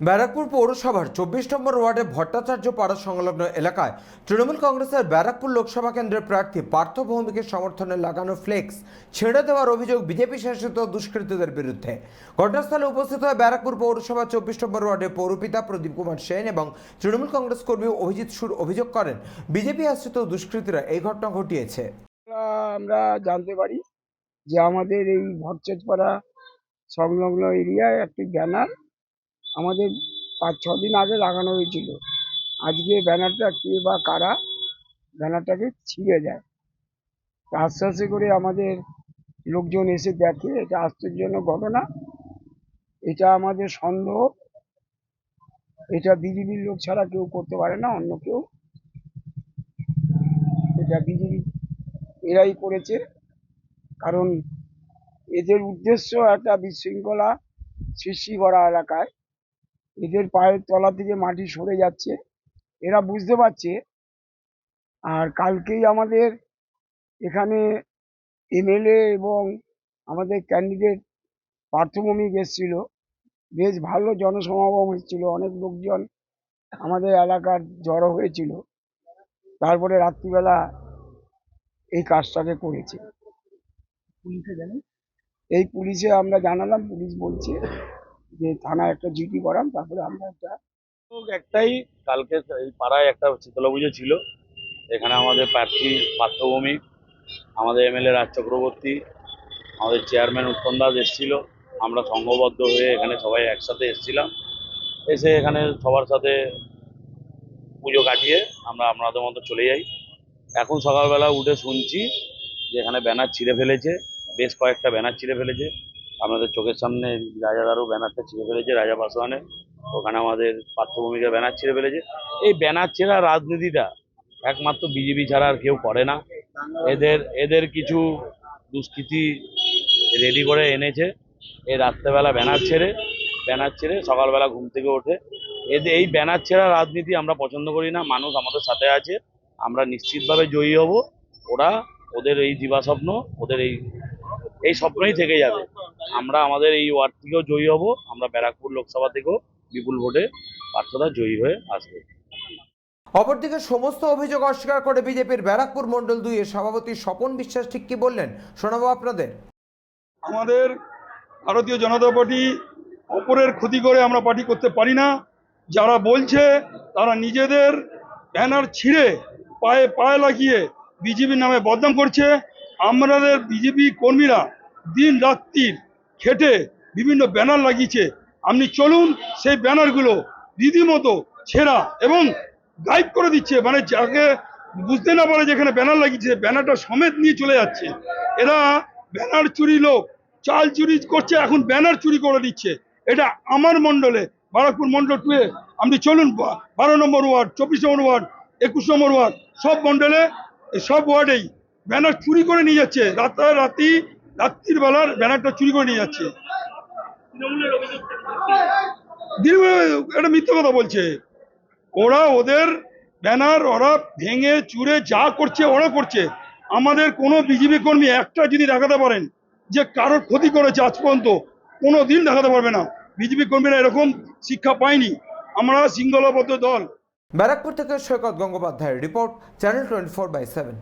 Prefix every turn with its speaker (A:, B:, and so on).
A: ব্যারাকপুর পৌরসভার চব্বিশ নম্বর ওয়ার্ডে ভট্টাচার্য পাড়া সংলগ্ন এলাকায় তৃণমূল কংগ্রেসের ব্যারাকপুর লোকসভা কেন্দ্রের প্রার্থী পার্থ ভৌমিকের সমর্থনে লাগানো ফ্লেক্স ছেড়ে দেওয়ার অভিযোগ বিজেপি শাসিত দুষ্কৃতীদের বিরুদ্ধে। ঘটনাস্থলে উপস্থিত হয়ে ব্যারাকপুর পৌরসভা চব্বিশ নম্বর ওয়ার্ডের পৌরপিতা প্রদীপ কুমার সেন এবং তৃণমূল কংগ্রেস কর্মী অভিজিৎ সুর অভিযোগ করেন, বিজেপি আশ্রিত দুষ্কৃতীরা এই ঘটনা ঘটিয়েছে।
B: আমরা জানতে পারি যে আমাদের এই ভট্টাচপাড়া সংলগ্ন এরিয়ায় একটি ব্যানার আমাদের পাঁচ, ছ দিন আগে লাগানো হয়েছিল। আজকে ব্যানারটা কে বা কারা, ব্যানারটাকে ছিঁড়ে দেয় আস্তে আস্তে করে আমাদের লোকজন এসে দেখে, এটা আশ্চর্যজনক ঘটনা। এটা আমাদের সন্দেহ। এটা বিজেপির লোক ছাড়া কেউ করতে পারে না, অন্য কেউ। এটা বিজেপি, এরাই করেছে। কারণ এদের উদ্দেশ্য একটা বিশৃঙ্খলা সৃষ্টি করা এলাকায়। এদের পায়ের তলা থেকে মাটি সরে যাচ্ছে। এরা বুঝতে পারছে। আর কালকেই আমাদের এখানে এমএলএ এবং আমাদের ক্যান্ডিডেট পার্থভূমিক এসেছিল। বেশ ভালো জনসমাগম হয়েছিল। অনেক লোকজন আমাদের এলাকার জড়ো হয়েছিল। তারপরে রাত্রিবেলা এই কাজটাকে করেছে। এই পুলিশে আমরা জানালাম পুলিশ বলছে যে থানায় একটা জিডি করান, তারপরে আমরা একটা
C: একটাই, কালকে এই পাড়ায় একটা শীতলা পুজো ছিল। এখানে আমাদের প্রার্থী পার্থভূমি, আমাদের এমএলএ রাজ চক্রবর্তী, আমাদের চেয়ারম্যান উত্তম দাস এসেছিল। আমরা সংঘবদ্ধ হয়ে এখানে সবাই একসাথে এসেছিলাম। এসে এখানে সবার সাথে পুজো কাটিয়ে আমরা আপনাদের মতো চলে যাই। এখন সকালবেলা উঠে শুনছি যে এখানে ব্যানার ছিঁড়ে ফেলেছে, বেশ কয়েকটা ব্যানার ছিঁড়ে ফেলেছে। আপনাদের চোখের সামনে রাজাদারও ব্যানারটা ছিঁড়ে ফেলেছে, রাজা পাসওয়ানের ওখানে আমাদের পার্থভূমিকা ব্যানার ছেড়ে ফেলেছে। এই ব্যানার ছেঁড়া রাজনীতিটা একমাত্র বিজেপি ছাড়া আর কেউ করে না। এদের এদের কিছু দুষ্কৃতি রেডি করে এনেছে। এই রাত্রেবেলা ব্যানার ছেড়ে ব্যানার ছেড়ে সকালবেলা ঘুম থেকে ওঠে। এদের, এই ব্যানার ছেঁড়া রাজনীতি আমরা পছন্দ করি না, মানুষ আমাদের সাথে আছে। আমরা নিশ্চিতভাবে জয়ী হব। ওরা ওদের এই দিবাস্বপ্ন ওদের এই এই স্বপ্নই থেকে যাবে। আমরা আমাদের এই ওয়ার্ড থেকেও জয়ী হব। আমরা ব্যারাকপুর লোকসভা থেকেও বিপুল ভোটে প্রার্থনা জয়ী হয়ে আসবে।
A: অপরদিকে সমস্ত অভিযোগ অস্বীকার করে বিজেপির ব্যারাকপুর মণ্ডল দুই এর সভাপতি স্বপন বিশ্বাস ঠিক কি বললেন? শোনাবো আপনাদের।
D: আমাদের ভারতীয় জনতা পার্টি অপরের ক্ষতি করে আমরা পার্টি করতে পারি না। যারা বলছে তারা নিজেদের ব্যানার ছিঁড়ে পায়ে পায়ে লাগিয়ে বিজেপির নামে বদনাম করছে। আমাদের বিজেপি কর্মীরা দিন রাত্রির খেটে বিভিন্ন ব্যানার লাগিয়েছে। আপনি চলুন সেই ব্যানারগুলো রীতিমতো ছেঁড়া এবং গাইড করে দিচ্ছে। মানে যাকে বুঝতে না পারে যেখানে ব্যানার লাগিয়েছে ব্যানারটা সমেত নিয়ে চলে যাচ্ছে। এরা ব্যানার চুরি লোক। চাল চুরি করছে, এখন ব্যানার চুরি করে দিচ্ছে। এটা আমার মণ্ডলে, বারাকপুর মণ্ডল টুয়ে আপনি চলুন বারো নম্বর ওয়ার্ড, চব্বিশ নম্বর ওয়ার্ড, একুশ নম্বর ওয়ার্ড, সব মণ্ডলে, সব ওয়ার্ডেই ব্যানার চুরি করে নিয়ে যাচ্ছে। রাত্রে রাত্রি রাত্রির বেলার ব্যানারটা চুরি করে নিয়ে যাচ্ছে। এটা মিথ্যে কথা বলছে। ওরা ওদের ব্যানার, ওরা ভেঙে, চুরে যা করছে, ওরা করছে। আমাদের কোনো বিজেপি কর্মী একটা যদি দেখাতে পারেন যে কারোর ক্ষতি করেছে আজ পর্যন্ত, কোনো দিন দেখাতে পারবে না। বিজেপি কর্মীরা এরকম শিক্ষা পায়নি। আমরা শৃঙ্খলাবদ্ধ দল।
A: ব্যারাকপুর থেকে সৈকত গঙ্গোপাধ্যায়ের report, channel twenty four by seven.